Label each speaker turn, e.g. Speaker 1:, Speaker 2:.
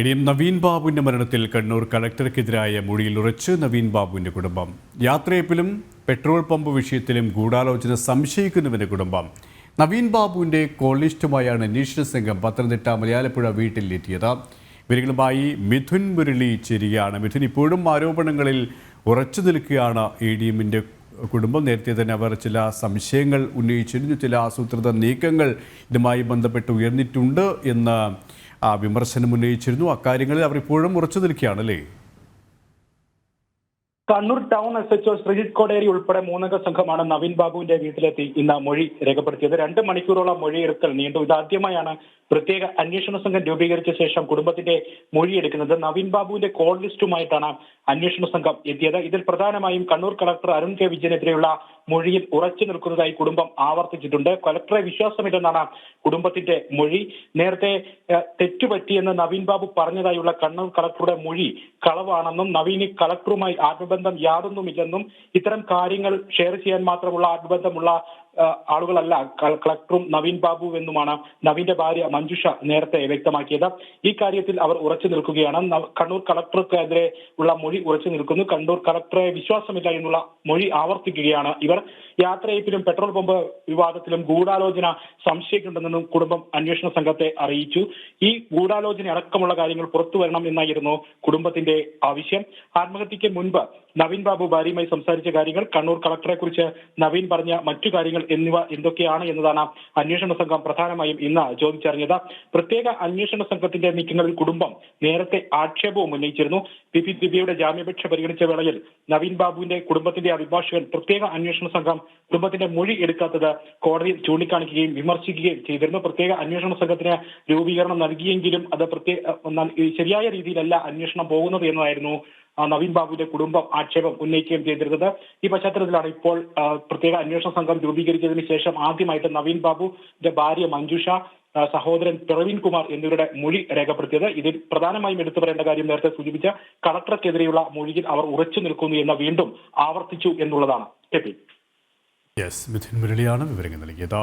Speaker 1: ഇനിയും നവീൻ ബാബുവിന്റെ മരണത്തിൽ കണ്ണൂർ കളക്ടർക്കെതിരായ മൊഴിയിൽ ഉറച്ച് നവീൻ ബാബുവിന്റെ കുടുംബം. യാത്രയപ്പിലും പെട്രോൾ പമ്പ് വിഷയത്തിലും ഗൂഢാലോചന സംശയിക്കുന്നുവെന്ന കുടുംബം. നവീൻ ബാബുവിന്റെ കോളിസ്റ്റുമായാണ് അന്വേഷണ സംഘം പത്തനംതിട്ട മലയാലപ്പുഴ വീട്ടിലെത്തിയത്. ഇവരുകളുമായി മിഥുൻ മുരളി ചേരുകയാണ്. മിഥുൻ ഇപ്പോഴും ആരോപണങ്ങളിൽ ഉറച്ചു നിൽക്കുകയാണ് എ ഡി എമ്മിന്റെ കുടുംബം. നേരത്തെ തന്നെ അവർ ചില സംശയങ്ങൾ ഉന്നയിച്ചിരുന്നു. ചില ആസൂത്രിത നീക്കങ്ങൾ ഇതുമായി ബന്ധപ്പെട്ട് ഉയർന്നിട്ടുണ്ട് എന്ന വിമർശനം ഉന്നയിച്ചിരുന്നു. അക്കാര്യങ്ങളിൽ അവർ ഇപ്പോഴും ഉറച്ചു നിൽക്കുകയാണ് അല്ലേ?
Speaker 2: Kannur town S H O Sreejith Koderi ഉൾപ്പെടെ മൂന്നംഗ സംഘമാണ് നവീൻ ബാബുവിന്റെ വീട്ടിലെത്തി ഇന്ന് മൊഴി രേഖപ്പെടുത്തിയത്. രണ്ട് മണിക്കൂറോളം മൊഴിയെടുക്കൽ നീണ്ടു. ഇതാദ്യമായാണ് പ്രത്യേക അന്വേഷണ സംഘം രൂപീകരിച്ച ശേഷം കുടുംബത്തിന്റെ മൊഴിയെടുക്കുന്നത് നവീൻ ബാബുവിന്റെ കോൾ ലിസ്റ്റുമായിട്ടാണ് അന്വേഷണ സംഘം എത്തിയത്. ഇതിൽ പ്രധാനമായും കണ്ണൂർ കളക്ടർ അരുൺ കെ വിജയനെതിരെയുള്ള മൊഴിയിൽ ഉറച്ചു നിൽക്കുന്നതായി കുടുംബം ആവർത്തിച്ചിട്ടുണ്ട്. കളക്ടറെ വിശ്വാസമില്ലെന്നാണ് കുടുംബത്തിന്റെ മൊഴി. നേരത്തെ തെറ്റുപറ്റിയെന്ന് നവീൻ ബാബു പറഞ്ഞതായുള്ള കണ്ണൂർ കളക്ടറുടെ മൊഴി കളവാണെന്നും നവീന് കളക്ടറുമായി ആത്മബന്ധം യാതൊന്നുമില്ലെന്നും ഇത്തരം കാര്യങ്ങൾ ഷെയർ ചെയ്യാൻ മാത്രമുള്ള ആത്മബന്ധമുള്ള ആളുകളല്ല കളക്ടറും നവീൻ ബാബു എന്നുമാണ് നവീന്റെ ഭാര്യ മഞ്ജുഷ നേരത്തെ വ്യക്തമാക്കിയത്. ഈ കാര്യത്തിൽ അവർ ഉറച്ചു നിൽക്കുകയാണ്. കണ്ണൂർ കളക്ടർക്കെതിരെ ഉള്ള മൊഴി ഉറച്ചു നിൽക്കുന്നു. കണ്ണൂർ കളക്ടറെ വിശ്വാസമില്ല എന്നുള്ള മൊഴി ആവർത്തിക്കുകയാണ് ഇവർ. യാത്രയപ്പിലും പെട്രോൾ പമ്പ് വിവാദത്തിലും ഗൂഢാലോചന സംശയിക്കുന്നുണ്ടെന്നും കുടുംബം അന്വേഷണ സംഘത്തെ അറിയിച്ചു. ഈ ഗൂഢാലോചന അടക്കമുള്ള കാര്യങ്ങൾ പുറത്തു വരണം എന്നായിരുന്നു കുടുംബത്തിന്റെ ആവശ്യം. ആത്മഹത്യയ്ക്ക് മുൻപ് നവീൻ ബാബു ഭാര്യയുമായി സംസാരിച്ച കാര്യങ്ങൾ കണ്ണൂർ കളക്ടറെ കുറിച്ച് നവീൻ പറഞ്ഞ മറ്റു കാര്യങ്ങൾ എന്നിവ എന്തൊക്കെയാണ് എന്നതാണ് അന്വേഷണ സംഘം പ്രധാനമായും ഇന്ന് ചോദിച്ചറിഞ്ഞത്. പ്രത്യേക അന്വേഷണ സംഘത്തിന്റെ നീക്കങ്ങളിൽ കുടുംബം നേരത്തെ ആക്ഷേപവും ഉന്നയിച്ചിരുന്നു. പി പി ജാമ്യാപേക്ഷ പരിഗണിച്ച വേളയിൽ നവീൻ ബാബുവിന്റെ കുടുംബത്തിന്റെ അഭിഭാഷകൻ പ്രത്യേക അന്വേഷണ സംഘം കുടുംബത്തിന്റെ മൊഴി എടുക്കാത്തത് കോടതിയിൽ ചൂണ്ടിക്കാണിക്കുകയും വിമർശിക്കുകയും ചെയ്തിരുന്നു. പ്രത്യേക അന്വേഷണ സംഘത്തിന് രൂപീകരണം നൽകിയെങ്കിലും അത് പ്രത്യേക ശരിയായ രീതിയിലല്ല അന്വേഷണം പോകുന്നത് എന്നതായിരുന്നു നവീൻ ബാബുവിന്റെ കുടുംബം ആക്ഷേപം ഉന്നയിക്കുകയും ചെയ്തിരുന്നത്. ഈ പശ്ചാത്തലത്തിലാണ് ഇപ്പോൾ പ്രത്യേക അന്വേഷണ സംഘം രൂപീകരിച്ചതിന് ശേഷം ആദ്യമായിട്ട് നവീൻ ബാബുവിന്റെ ഭാര്യ മഞ്ജുഷ സഹോദരൻ പ്രവീൺ കുമാർ എന്നിവരുടെ മൊഴി രേഖപ്പെടുത്തിയത്. ഇതിൽ പ്രധാനമായും എടുത്തു പറയേണ്ട കാര്യം നേരത്തെ സൂചിപ്പിച്ച കളക്ടർക്കെതിരെയുള്ള മൊഴിയിൽ അവർ ഉറച്ചു നിൽക്കുന്നു എന്ന് വീണ്ടും ആവർത്തിച്ചു എന്നുള്ളതാണ്. K P.
Speaker 1: യെസ് മിഥുൻ മുരളിയാണ് വിവരങ്ങൾ നൽകിയത്.